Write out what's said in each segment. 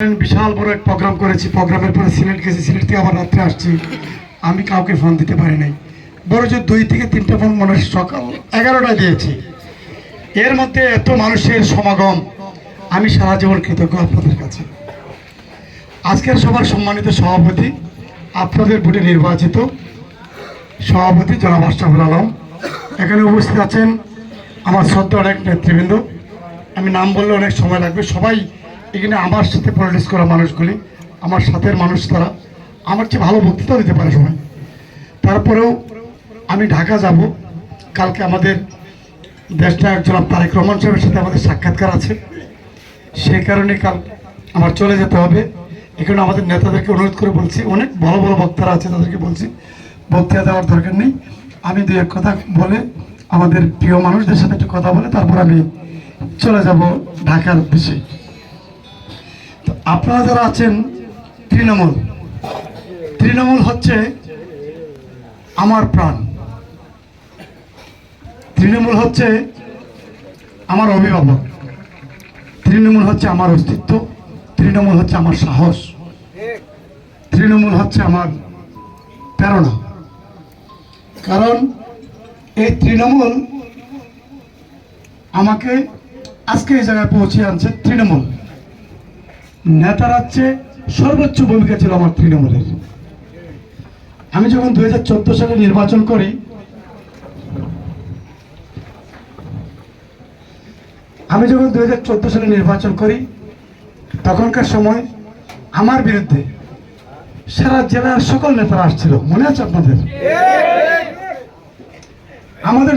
বিশাল বড় এক প্রোগ্রাম করেছি। প্রোগ্রামের পরে সিলেট গেছি। সিলেট থেকে আবার রাত্রে আসছি। আমি কাউকে ফোন দিতে পারি নাই। বড় যে দুই থেকে তিনটা ফোন মনে সকাল এগারোটায় দিয়েছি। এর মধ্যে এত মানুষের সমাগম। আমি সারা জীবন কৃতজ্ঞ আপনাদের কাছে। আজকের সবার সম্মানিত সভাপতি আপনাদের ভোটে নির্বাচিত সভাপতি জনাব আশরাফুল আলম। এখানে উপস্থিত আছেন আমার শ্রদ্ধা অনেক নেতৃবৃন্দ। আমি নাম বললে অনেক সময় লাগবে। সবাই এখানে আমার সাথে পলিটিক্স করা মানুষগুলি, আমার সাথের মানুষ তারা। আমার চেয়ে ভালো বক্তৃতা দিতে পারে সবাই। তারপরেও আমি ঢাকা যাব। কালকে আমাদের দেশটা জনাব তারেক রহমান সাহেবের সাথে আমাদের সাক্ষাৎকার আছে। সেই কারণে কাল আমার চলে যেতে হবে। এখানে আমাদের নেতাদেরকে অনুরোধ করে বলছি, অনেক বড় বড় বক্তারা আছে তাদেরকে বলছি। বক্তৃতা দেওয়ার দরকার নেই। আমি দু এক কথা বলে আমাদের প্রিয় মানুষদের সাথে একটু কথা বলে তারপর আমি চলে যাব ঢাকার তো আপনারা যারা আছেন, তৃণমূল। তৃণমূল হচ্ছে আমার প্রাণ। তৃণমূল হচ্ছে আমার অভিভাবক। তৃণমূল হচ্ছে আমার অস্তিত্ব। তৃণমূল হচ্ছে আমার সাহস। তৃণমূল হচ্ছে আমার প্রেরণা। কারণ এই তৃণমূল আমাকে আজকে এই জায়গায় পৌঁছে আনছে তৃণমূল। নেতার হচ্ছে সর্বোচ্চ ভূমিকা ছিল আমার তৃণমূলের। আমি যখন দুই হাজার চোদ্দ সালে নির্বাচন করি, আমি যখন দু হাজার চোদ্দ সালে নির্বাচন করি, তখনকার সময় আমার বিরুদ্ধে সারা জেলার সকল নেতারা আসছিল। মনে আছে আপনাদের? আমাদের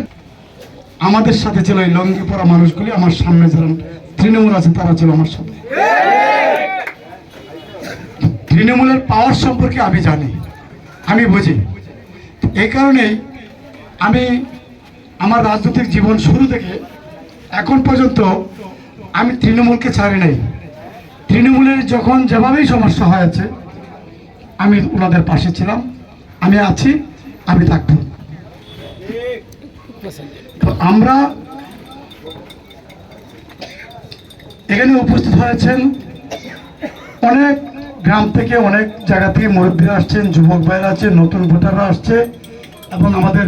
আমাদের সাথে ছিল এই লঙ্গি পরা মানুষগুলি, আমার সামনে যারা তৃণমূল আছে তারা ছিল আমার সাথে। তৃণমূলের পাওয়ার সম্পর্কে আমি জানি, আমি বুঝি। এই কারণেই আমি আমার রাজনৈতিক জীবন শুরু থেকে এখন পর্যন্ত আমি তৃণমূলকে ছাড়ি নাই। তৃণমূলের যখন যেভাবেই সমস্যা হয়েছে, আমি ওনাদের পাশে ছিলাম, আমি আছি, আমি থাকব। তো আমরা এখানে উপস্থিত হয়েছেন অনেক গ্রাম থেকে অনেক জায়গা থেকে মুরব্বীরা আসছেন, যুবক ভাইরা আছে নতুন ভোটাররা আসছে, এবং আমাদের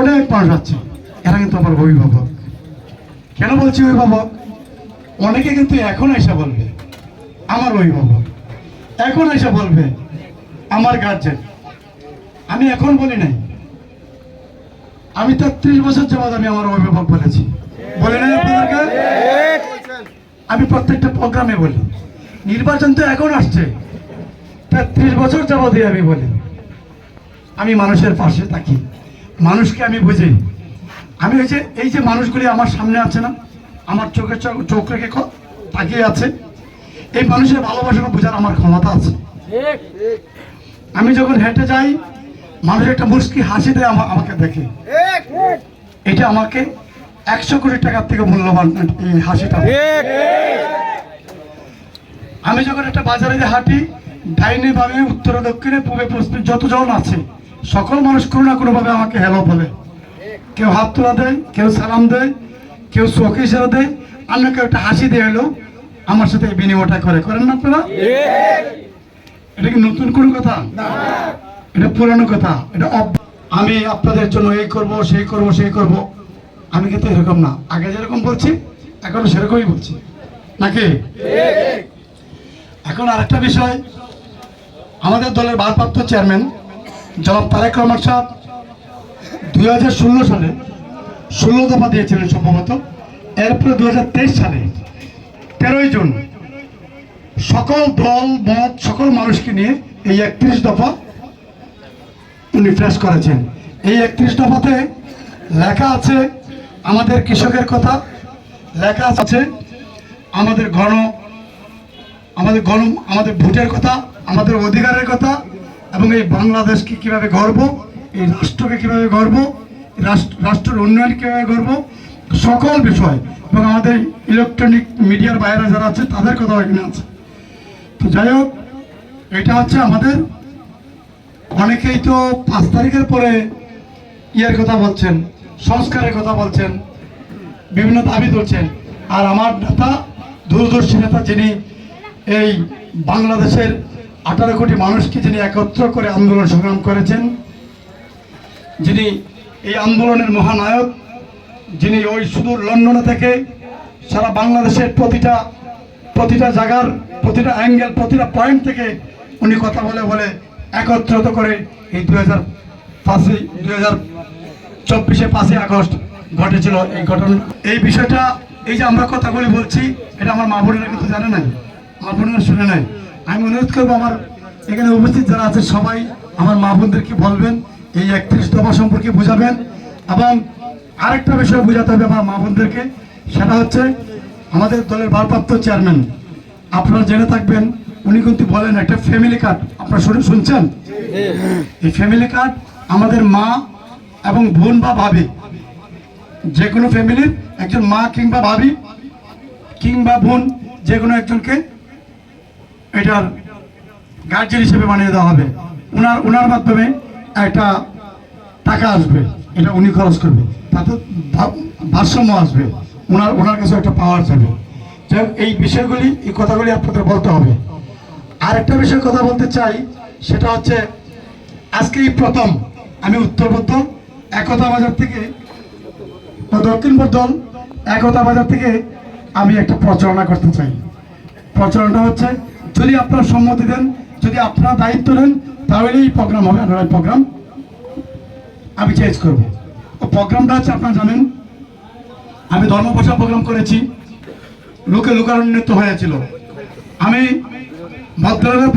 অনেক মানুষ আছে এরা কিন্তু আমার অভিভাবক। কেন বলছি অভিভাবক? অনেকে কিন্তু এখন এসে বলবে, আমার অভিভাবক। এখন এসে বলবে, আমার গার্জেন আমি এখন বলি নাই। আমি তেত্রিশ বছর যাবৎ আমি আমার অভিভাবক বলেছি। বলে নাই আপনাদেরকে? আমি প্রত্যেকটা প্রোগ্রামে বলি। নির্বাচন তো এখন আসছে। তেত্রিশ বছর যাবতই আমি বলি, আমি মানুষের পাশে থাকি। মানুষকে আমি বুঝি। আমি যে, এই যে মানুষগুলি আমার সামনে আছে না, আমার চোখে চোখ চোখ রেখে তাকিয়ে আছে, এই মানুষের ভালোবাসা বোঝার আমার ক্ষমতা আছে। আমি যখন হেঁটে যাই, মানুষ একটা মুস্কি হাসি দেয় আমা- আমাকে দেখে। এটা আমাকে একশো কোটি টাকার থেকে মূল্যবান, এই হাসিটা। আমি যখন একটা বাজারে যে হাঁটি ডাইনে বামে উত্তরে দক্ষিণে পূবে পশ্চিমে যতজন আছে সকল মানুষ কোনো না কোনোভাবে আমাকে হ্যালো বলে। কেউ হাত তোলা দেয় কেউ সালাম দেয় কেউ চোখে ইশারা দেয় অন্য কেউ একটা হাসি দিয়ে এলো আমার সাথে এই বিনিময়টা করে। করেন না আপনারা? এটা কি নতুন কোনো কথা? এটা পুরানো কথা। এটা আমি আপনাদের জন্য এই করব সেই করব সেই করব। আমি কিন্তু এরকম না। আগে যেরকম বলছি এখনও সেরকমই বলছি। নাকি? এখন আরেকটা বিষয়। আমাদের দলের ভারপ্রাপ্ত চেয়ারম্যান জনাব তারেক রহমান সাহেব দুই হাজার ষোলো সালে ষোলো দফা দিয়েছিলেন সম্ভবত। এরপরে দু হাজার তেইশ সালে তেরোই জুন সকল দল, মত, সকল মানুষকে নিয়ে এই একত্রিশ দফা উনি ফ্রেশ করেছেন। এই একত্রিশ দফাতে লেখা আছে আমাদের কৃষকের কথা, লেখা আছে আমাদের গণ আমাদের গণ আমাদের ভোটের কথা, আমাদের অধিকারের কথা, এবং এই বাংলাদেশকে কীভাবে গর্ব এই রাষ্ট্রকে কীভাবে গর্ব রাষ্ট্র রাষ্ট্রের উন্নয়ন কীভাবে গর্ব সকল বিষয়, এবং আমাদের ইলেকট্রনিক মিডিয়ার বাইরে যারা আছে, তাদের কথা এখানে আছে। তো যাই হোক, এটা হচ্ছে আমাদের। অনেকেই তো পাঁচ তারিখের পরে ইয়ের কথা বলছেন, সংস্কারের কথা বলছেন, বিভিন্ন দাবি তুলছেন। আর আমার নেতা, দূরদর্শী নেতা যিনি এই বাংলাদেশের আঠারো কোটি মানুষকে যিনি একত্র করে আন্দোলন সংগ্রাম করেছেন, যিনি এই আন্দোলনের মহানায়ক, যিনি ওই সুদূর লন্ডনে থেকে সারা বাংলাদেশের প্রতিটা প্রতিটা জায়গার, প্রতিটা অ্যাঙ্গেল প্রতিটা পয়েন্ট থেকে উনি কথা বলে বলে একত্রিত করে এই দু হাজার পাঁচই দু হাজার চব্বিশে পাঁচই আগস্ট ঘটেছিল এই ঘটনা। এই বিষয়টা, এই যে আমরা কথাগুলি বলছি, এটা আমার মা বোনেরা কিন্তু জানে নাই মা বোনেরা শুনে নেয় আমি অনুরোধ করব আমার এখানে উপস্থিত যারা আছে সবাই, আমার মা বোনদেরকে বলবেন, এই একত্রিশ দফা সম্পর্কে বুঝাবেন। এবং আরেকটা বিষয় বোঝাতে হবে আমার মা বোনদেরকে, সেটা হচ্ছে আমাদের দলের ভারপ্রাপ্ত চেয়ারম্যান। আপনারা জেনে থাকবেন, উনি কিন্তু বলেন একটা ফ্যামিলি কার্ড আপনারা শুনে শুনছেন? এই ফ্যামিলি কার্ড আমাদের মা এবং বোন বা ভাবি যে কোনো ফ্যামিলির একজন মা কিংবা ভাবি, কিংবা বোন যে কোনো একজনকে এটার গার্জেন হিসেবে বানিয়ে দেওয়া হবে। ওনার ওনার মাধ্যমে একটা টাকা আসবে। এটা উনি খরচ করবে। তাতে ভারসাম্য আসবে। ওনার ওনার কাছে একটা পাওয়ার যাবে যাই এই বিষয়গুলি, এই কথাগুলি আপনাদের বলতে হবে। আর একটা বিষয় কথা বলতে চাই, সেটা হচ্ছে আজকে এই প্রথম আমি উত্তরবদ্ধ একতা বাজার থেকে দক্ষিণ দল একতা বাজার থেকে আমি একটা প্রচারণা করতে চাই। প্রচারণাটা হচ্ছে যদি আপনারা সম্মতি দেন যদি আপনারা দায়িত্ব নেন তাহলে এই প্রোগ্রাম হবে আন্ডার প্রোগ্রাম। আমি চেঞ্জ করব। ও প্রোগ্রামটা হচ্ছে আপনারা জানেন আমি ধর্মপ্রচার প্রোগ্রাম করেছি। লোকে লোকারণ্যিত হয়েছিল। আমি মধ্যনগর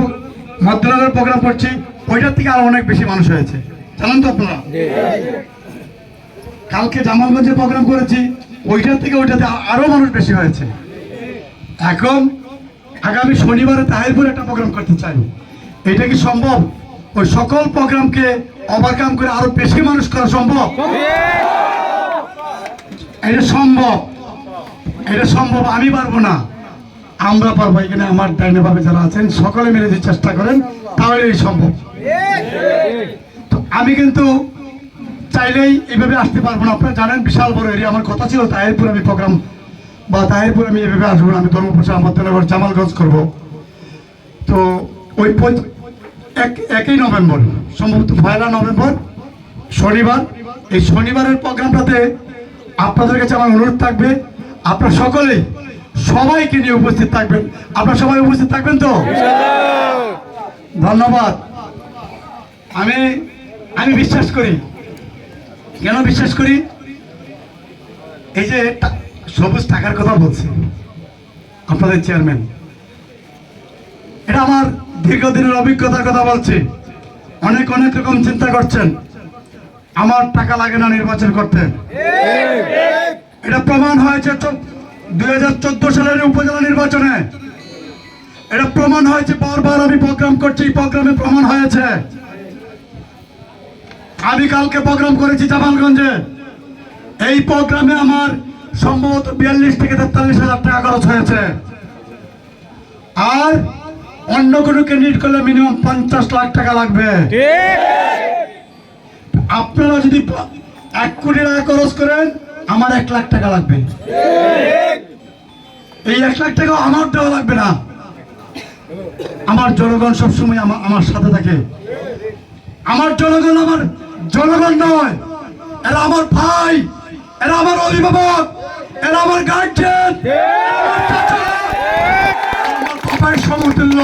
মধ্যনগর প্রোগ্রাম করছি। ওইটার থেকে আরও অনেক বেশি মানুষ হয়েছে। জানেন তো আপনারা? কালকে জামালগঞ্জে প্রোগ্রাম করেছি। ওইটার থেকে ওইটাতে আরও মানুষ বেশি হয়েছে। এখন আগামী শনিবারে তাহিরপুর একটা প্রোগ্রাম করতে চাই। এটা কি সম্ভব? ওই সকল প্রোগ্রামকে ওভারকাম করে আরও বেশি মানুষ করা সম্ভব? এটা সম্ভব। এটা সম্ভব, আমি পারব না। আমরা পারব, এখানে আমার ডাইনে ভাবে যারা আছেন, সকলে মিলে যদি চেষ্টা করেন তাহলে সম্ভব। তো আমি কিন্তু চাইলেই এইভাবে আসতে পারব না। আপনারা জানেন, বিশাল বড় এরিয়া আমার কথা ছিল তাহিরপুর আমি প্রোগ্রাম বা তাহিরপুর আমি এভাবে আসব না, আমি ধর্মপ্রচার মধ্যনগর জামালগঞ্জ করব। তো ওই এক, একই নভেম্বর, সম্ভবত পয়লা নভেম্বর, শনিবার, এই শনিবারের প্রোগ্রামটাতে আপনাদের কাছে আমার অনুরোধ থাকবে, আপনারা সকলেই সবাইকে নিয়ে উপস্থিত থাকবেন। আপনারা সবাই উপস্থিত থাকবেন তো? ধন্যবাদ। আমি আমি বিশ্বাস করি। কেন বিশ্বাস করি? এই যে সবুজ টাকার কথা বলছি। আপনাদের চেয়ারম্যান এটা আমার দীর্ঘদিনের অভিজ্ঞতার কথা বলছি। অনেক অনেক রকম চিন্তা করছেন। আমার টাকা লাগে না নির্বাচন করতে। এটা প্রমাণ হয়েছে দুই হাজার চোদ্দ সালের উপজেলা নির্বাচনে। এটা প্রমাণ হয়েছে, বারবার আমি প্রোগ্রাম করছি প্রোগ্রামে প্রমাণ হয়েছে। আমি কালকে প্রোগ্রাম করেছি জামালগঞ্জে। এই প্রোগ্রামে আমার সম্ভবত বিয়াল্লিশ থেকে তেতাল্লিশ হাজার টাকা খরচ হয়েছে। আর অন্য কোনো ক্যান্ডিডেট করলে মিনিমাম পঞ্চাশ লাখ টাকা লাগবে। আপনারা যদি এক কোটি টাকা খরচ করেন, আমার এক লাখ টাকা লাগবে। এই এক লাখ টাকা আমার দেওয়া লাগবে না। আমার জনগণ সবসময় আমার আমার সাথে থাকে। আমার জনগণ আমার জনগণ নয়, এরা আমার ভাই, এরা আমার অভিভাবক। এরা আমার গার্জেন আমার সমতুল্য।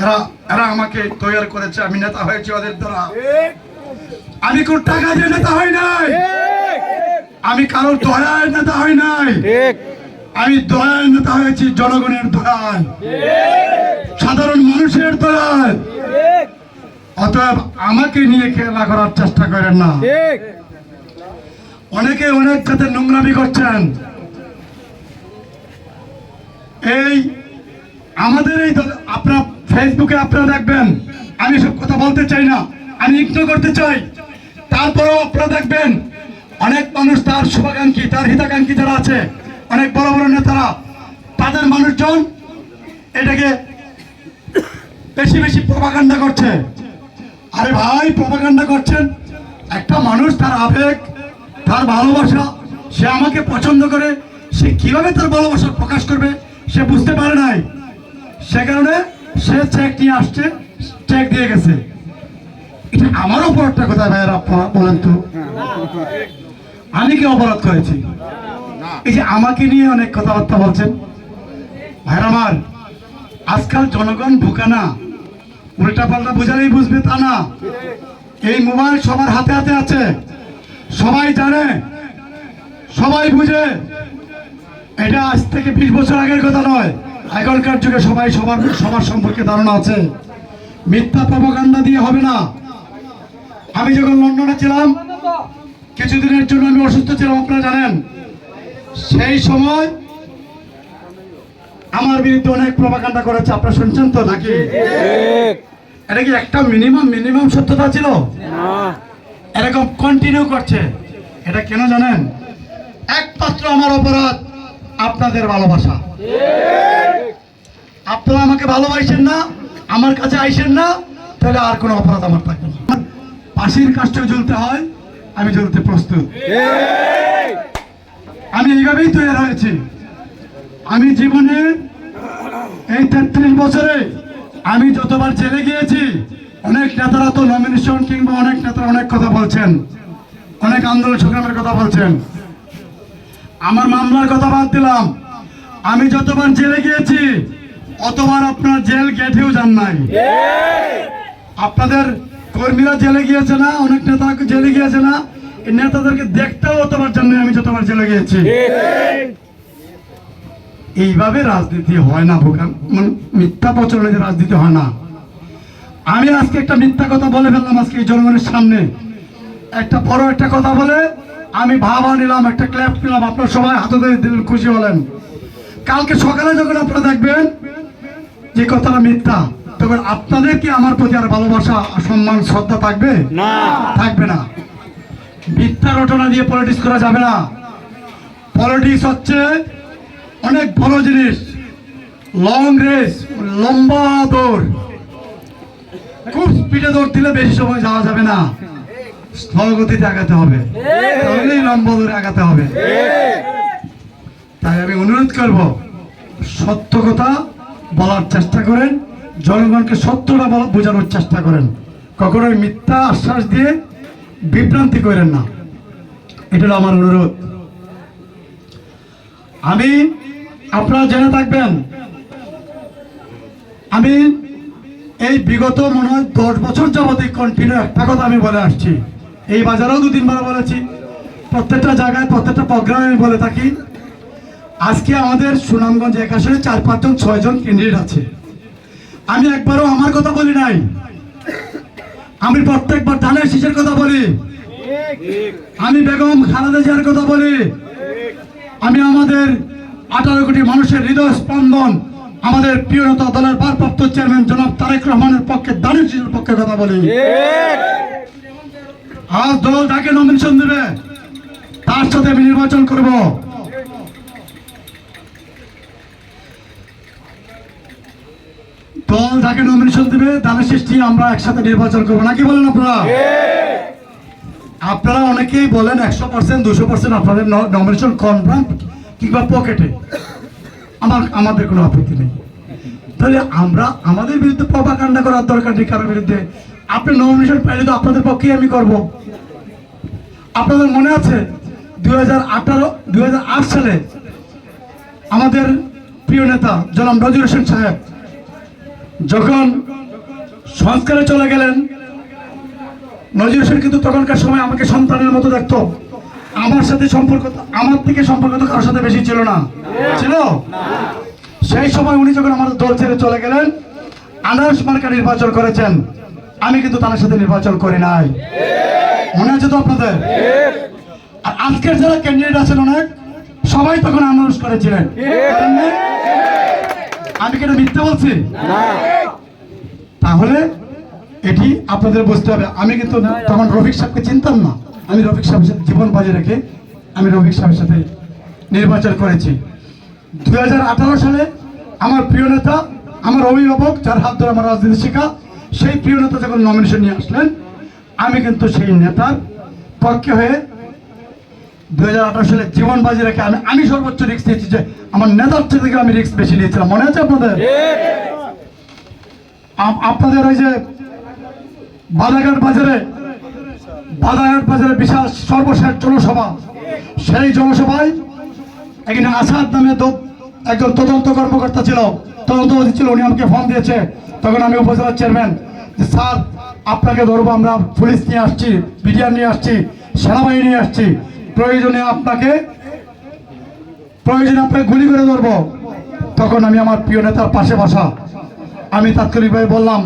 এরা এরা আমাকে তৈরি করেছে। আমি নেতা হয়েছি ওদের দ্বারা। আমি কোন টাকা দিয়ে নেতা হই নাই। আমি কারোর দয়ার নেতা হয় নাই। আমি দয়ার নেতা হয়েছি জনগণের দয়াল সাধারণ মানুষের দয়াল অতএব আমাকে নিয়ে খেলা করার চেষ্টা করেন না। অনেকে অনেক যাতে নোংরামি করছেন। এই আমাদের এই আপনার ফেসবুকে আপনারা দেখবেন, আমি সব কথা বলতে চাই না, আমি ইগনোর করতে চাই। তারপরেও আপনারা দেখবেন, অনেক মানুষ তার শুভাকাঙ্ক্ষী, তার হিতাকাঙ্ক্ষী যারা আছে, অনেক বড় বড় নেতারা, তাদের মানুষজন এটাকে বেশি বেশি প্রভাকাণ্ডা করছে। আরে ভাই প্রভাকাণ্ডা করছেন? একটা মানুষ তার আবেগ তার ভালোবাসা সে আমাকে পছন্দ করে, সে কীভাবে তার ভালোবাসা প্রকাশ করবে সে বুঝতে পারে নাই। সে কারণে সে চেক নিয়ে আসছে চেক দিয়ে গেছে। এটা আমার অপরাধটা কোথায় ভাইয়ের আপনারা বলেন তো। আমি কি অপরাধ করেছি? এই যে আমাকে নিয়ে অনেক কথাবার্তা বলছেন। ভাইয়ের আমার, আজকাল জনগণ বোকা না। উল্টা পাল্টা বোঝালেই বুঝবে তা না। এই মোবাইল সবার হাতে হাতে আছে। সবাই জানে সবাই বুঝে। এটা আজ থেকে বিশ বছর আগের কথা নয়। এখনকার যুগে সবাই সবার সবার সম্পর্কে ধারণা আছে। মিথ্যা প্রপাগান্ডা দিয়ে হবে না। আমি যখন লন্ডনে ছিলাম কিছুদিনের জন্য আমি অসুস্থ ছিলাম আপনারা জানেন। সেই সময় আমার বিরুদ্ধে অনেক প্রপাগান্ডা করেছে আপনারা শুনছেন তো নাকি? এটা কি একটা মিনিমাম মিনিমাম সত্যতা ছিল? এরকম কন্টিনিউ করছে। এটা কেন জানেন? একমাত্র আমার অপরাধ আপনাদের ভালোবাসা। আপনারা আমাকে ভালোবাসেন না, আমার কাছে আইসেন না, তাহলে আর কোনো অপরাধ আমার থাকবে না। পাশের কাজটা জ্বলতে হয়, আমি জ্বলতে প্রস্তুত। আমি এইভাবেই তৈরি হয়েছি। আমি জীবনে এই তেত্রিশ বছরে আমি যতবার জেলে গিয়েছি অনেক নেতারা তো নমিনেশন কিংবা অনেক নেতারা অনেক কথা বলছেন। অনেক আন্দোলন সংগ্রামের কথা বলছেন। আমার মামলার কথা বাদ দিলাম। আমি যতবার জেলে গিয়েছি, অতবার আপনার জেল গেটেও যান নাই। আপনাদের কর্মীরা জেলে গিয়েছে না, অনেক নেতা জেলে গিয়েছে না, এই নেতাদেরকে দেখতেও অতবার জন্য আমি যতবার জেলে গিয়েছি। এইভাবে রাজনীতি হয় না, বোকা মানে মিথ্যা প্রচলনে রাজনীতি হয় না। আমি আজকে একটা মিথ্যা কথা বলে ফেললাম আজকে এই জনগণের সামনে। একটা বড় একটা কথা বলে আমি ভাবা নিলাম একটা ক্ল্যাপ নিলাম আপনার সবাই হাতে ধরে দিলেন খুশি হলেন। কালকে সকালে যখন আপনারা দেখবেন যে কথাটা মিথ্যা তখন আপনাদের কি আমার প্রতি আর ভালোবাসা সম্মান শ্রদ্ধা থাকবে? না। থাকবে না। মিথ্যা রটনা দিয়ে পলিটিক্স করা যাবে না। পলিটিক্স হচ্ছে অনেক বড় জিনিস। লং রেস লম্বা দৌড়। খুব স্পিডে দৌড় দিলে বেশি সময় যাওয়া যাবে না। স্থল গতিতে আগাতে হবে। তাহলেই আগাতে হবে। তাই আমি অনুরোধ করব, সত্য কথা বলার চেষ্টা করেন, জনগণকে সত্যটা বোঝানোর চেষ্টা করেন। কখনোই মিথ্যা আশ্বাস দিয়ে বিভ্রান্তি করেন না। এটা আমার অনুরোধ। আমি, আপনারা জেনে থাকবেন, আমি এই বিগত মনে হয় দশ বছর যাবত কন্টিনিউ একটা কথা আমি বলে আসছি। এই বাজারেও দু তিনবার বলেছি, প্রত্যেকটা জায়গায় প্রত্যেকটা প্রোগ্রামে আমি বলে থাকি, আজকে আমাদের সুনামগঞ্জ এক চার পাঁচজন ছয়জন ক্যান্ডিডেট আছে। আমি একবারও আমার কথা বলি নাই। আমি প্রত্যেকবার ধানের শীষের কথা বলি। আমি বেগম খালেদা জিয়ার কথা বলি। আমি আমাদের আঠারো কোটি মানুষের হৃদয় স্পন্দন আমাদের প্রিয় নেতা দলের ভারপ্রাপ্ত চেয়ারম্যান জনাব তারেক রহমানের পক্ষে শীষের পক্ষে কথা বলি। আজ দল যাকে নমিনেশন দেবে। তার সাথে আমি নির্বাচন করব। দল যাকে নমিনেশন দেবে দানের সৃষ্টি আমরা একসাথে নির্বাচন করব। নাকি বলেন আপনারা? আপনারা অনেকেই বলেন একশো পার্সেন্ট দুশো পার্সেন্ট আপনাদের নমিনেশন কনফার্ম কিংবা পকেটে আমার, আমাদের কোনো আপত্তি নেই। তাহলে আমরা আমাদের বিরুদ্ধে প্রপাকাণ্ডা করার দরকার নেই কারোর বিরুদ্ধে। আপনি নমিনেশন পাইলে তো আপনাদের পক্ষেই আমি করব। আপনাদের মনে আছে, দুই হাজার আঠারো, দুই সালে আমাদের প্রিয় নেতা জনাব নজরুল হোসেন সাহেব যখন সংস্কারে চলে গেলেন, নজরুল হোসেন কিন্তু তখনকার সময় আমাকে সন্তানের মতো দেখতো। আমার সাথে সম্পর্ক আমার থেকে সম্পর্ক তো কারোর সাথে বেশি ছিল না। ছিল? সেই সময় উনি যখন আমাদের দল ছেড়ে চলে গেলেন, আনারস মার্কা নির্বাচন করেছেন। আমি কিন্তু তার সাথে নির্বাচন করি নাই। মনে আছে তো আপনাদের? আর আজকের যারা ক্যান্ডিডেট আছেন অনেক, সবাই তখন আনারস করেছিলেন? আমি কেন মিথ্যা বলছি? তাহলে এটি আপনাদের বুঝতে হবে। আমি কিন্তু তখন রফিক সাহেবকে চিনতাম না। আমি রফিক সাহেবের সাথে জীবন বাজি রেখে আমি রফিক সাহেবের সাথে নির্বাচন করেছি। দু হাজার আঠারো সালে আমার প্রিয় নেতা আমার অভিভাবক যার হাত ধরে আমার রাজনীতি শেখা সেই প্রিয় নেতা যখন নমিনেশন নিয়ে আসলেন আমি কিন্তু সেই নেতার পক্ষে হয়ে দু হাজার আঠারো সালে জীবন বাজি রেখে আমি আমি সর্বোচ্চ রিস্ক নিয়েছি যে আমার নেতার থেকে আমি রিস্ক বেশি নিয়েছিলাম। মনে আছে আপনাদের? আপনাদের ওই যে বাদাঘাট বাজারে বাদাঘাট বাজারে বিশাল সর্বশেষ জনসভা। সেই জনসভায় এখানে আসাদ নামে একজন তদন্ত কর্মকর্তা ছিল। তদন্তবাদী ছিল, উনি আমাকে ফোন দিয়েছে। তখন আমি উপজেলার চেয়ারম্যান যে, স্যার, আপনাকে ধরবো, আমরা পুলিশ নিয়ে আসছি বিডিআর নিয়ে আসছি, সেনাবাহিনী নিয়ে আসছি। প্রয়োজনে আপনাকে প্রয়োজনে আপনাকে গুলি করে ধরবো। তখন আমি আমার প্রিয় নেতার পাশে বসা, আমি তাৎক্ষণিকভাবে বললাম,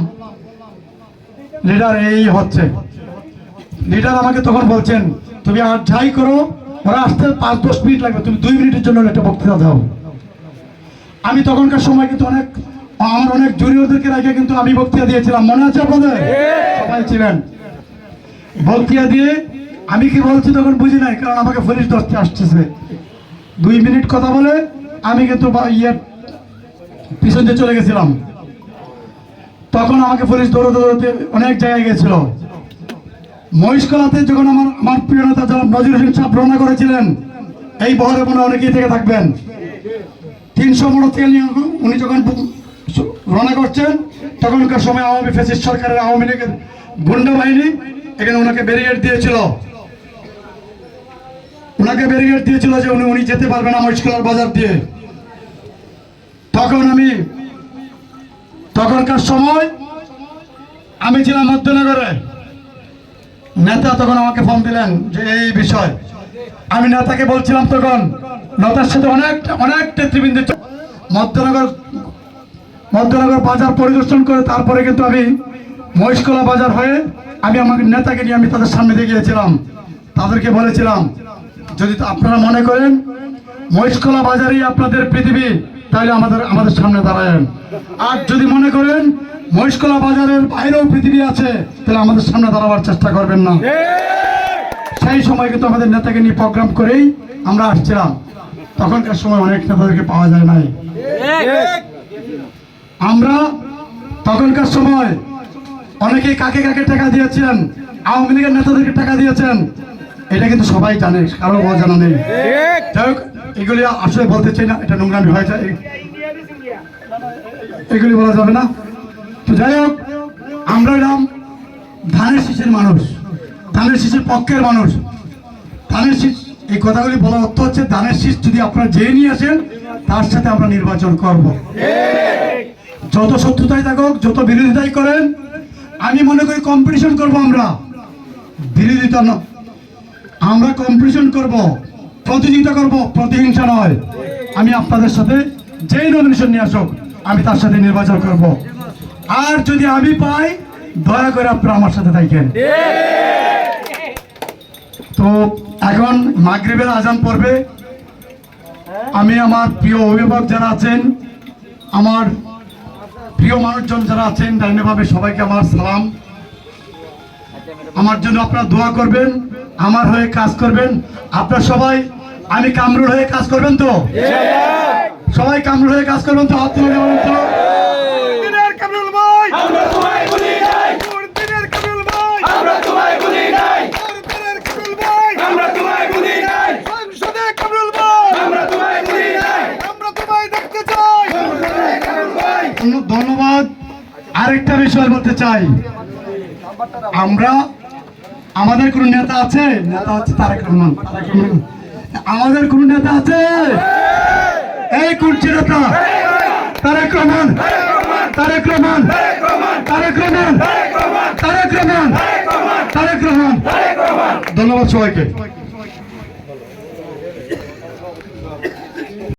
লিডার, এই হচ্ছে। লিডার আমাকে তখন বলছেন, তুমি আর যাই করো, ওরা আসতে পাঁচ, দশ মিনিট লাগবে, তুমি দুই মিনিটের জন্য একটা বক্তৃতা দাও। আমি তখনকার সময় কিন্তু অনেক, আমার অনেক জুনিয়রদেরকে রেখে কিন্তু আমি বক্তৃতা দিয়েছিলাম। মনে আছে আপনাদের? সবাই ছিলেন। বক্তৃতা দিয়ে আমি কি বলছি তখন বুঝি নাই, কারণ আমাকে পুলিশ ধরতে আসতেছে। দুই মিনিট কথা বলে আমি কিন্তু ইয়ে পিছন দিয়ে চলে গেছিলাম। তখন আমাকে পুলিশ দৌড়াতে দৌড়াতে অনেক জায়গায় গেছিল। মহিষকলাতে যখন আমার আমার প্রিয় নেতা জনাব নজির হোসেন সাহেব রওনা করেছিলেন, এই বহরে মনে অনেকেই থেকে থাকবেন। তিনশো তেল নিয়ে উনি যখন রওনা করছেন, তখনকার সময় আওয়ামী ফেসিস্ট সরকারের আওয়ামী লীগের গুন্ডা বাহিনী এখানে ওনাকে ব্যারিকেড দিয়েছিল। ওনাকে ব্যারিকেড দিয়েছিল যে উনি উনি যেতে পারবেন না মহিষকলার বাজার দিয়ে। তখন আমি তখনকার সময় আমি ছিলাম মধ্যনগরে। নেতা তখন আমাকে ফোন দিলেন যে এই বিষয়। আমি নেতাকে বলছিলাম তখন, নেতার সাথে অনেক অনেক নেতৃবৃন্দ মধ্যনগর মধ্যনগর বাজার পরিদর্শন করে তারপরে কিন্তু আমি মহিষকলা বাজার হয়ে আমি আমার নেতাকে নিয়ে আমি তাদের সামনে দিয়ে গিয়েছিলাম। তাদেরকে বলেছিলাম, যদি আপনারা মনে করেন, মহিষকলা বাজারই আপনাদের পৃথিবী, তাহলে আমাদের আমাদের সামনে দাঁড়ায়েন। আর যদি মনে করেন মহিষকলা বাজারের বাইরেও পৃথিবী আছে তাহলে আমাদের সামনে দাঁড়াবার চেষ্টা করবেন না। সেই সময় কিন্তু আমাদের নেতাকে নিয়ে প্রোগ্রাম করেই আমরা আসছিলাম। তখনকার সময় অনেক নেতাদেরকে পাওয়া যায় নাই। আমরা তখনকার সময় অনেকেই কাকে কাকে টাকা দিয়েছেন আওয়ামী লীগের নেতাদেরকে টাকা দিয়েছেন এটা কিন্তু সবাই জানে কারও অজানা নেই। যাই হোক এগুলি আসলে বলতে চাই না এটা নোংরামি হয়ে যায়। এগুলি বলা যাবে না। তো যাই হোক, আমরা এলাম ধানের শীষের মানুষ, ধানের শীষের পক্ষের মানুষ। ধানের শীষ, এই কথাগুলি বলা অর্থ হচ্ছে ধানের শীষ যদি আপনারা যেয়ে নিয়ে আসেন, তার সাথে আমরা নির্বাচন করব। যত শত্রুতাই থাকুক, যত বিরোধিতাই করেন, আমি মনে করি কম্পিটিশন করব আমরা। বিরোধিতা না, আমরা কম্পিটিশন করব, প্রতিযোগিতা করব, প্রতিহিংসা নয়। আমি আপনাদের সাথে যেই নমিনেশন নিয়ে আসুক, আমি তার সাথে নির্বাচন করব। আর যদি আমি পাই, দয়া করে আপনারা আমার সাথে থাকেন। তো এখন মাগরিবের আজান পড়বে। আমি আমার প্রিয় অভিভাবক যারা আছেন, আমার প্রিয় মানুষজন যারা আছেন ডাইনেভাবে সবাইকে আমার সালাম। আমার জন্য আপনারা দোয়া করবেন, আমার হয়ে কাজ করবেন। আপনারা সবাই, আমি কামরুল হয়ে কাজ করবেন তো? সবাই কামরুল হয়ে কাজ করবেন তো? হাত কামরুল ভাই। আমরা তোমায় ভুলি নাই দিনের কামরুল ভাই। আমরা তোমায় ভুলি নাই দিনের কামরুল ভাই। আমরা তোমায় ভুলি নাই সংসদে কামরুল ভাই। আমরা তোমায় ভুলি নাই আমরা তোমায় দেখতে চাই। ধন্য- ধন্যবাদ আরেকটা বিষয় বলতে চাই। আমরা আমাদের কোন নেতা আছে? নেতা হচ্ছে তারেক রহমান। তারেক রহমান। আমাদের কোন নেতা আছে? এই কোনটি নেতা তারেক রহমান। তারেক রহমান। তারেক রহমান। তারেক রহমান। তারেক রহমান। ধন্যবাদ সবাইকে।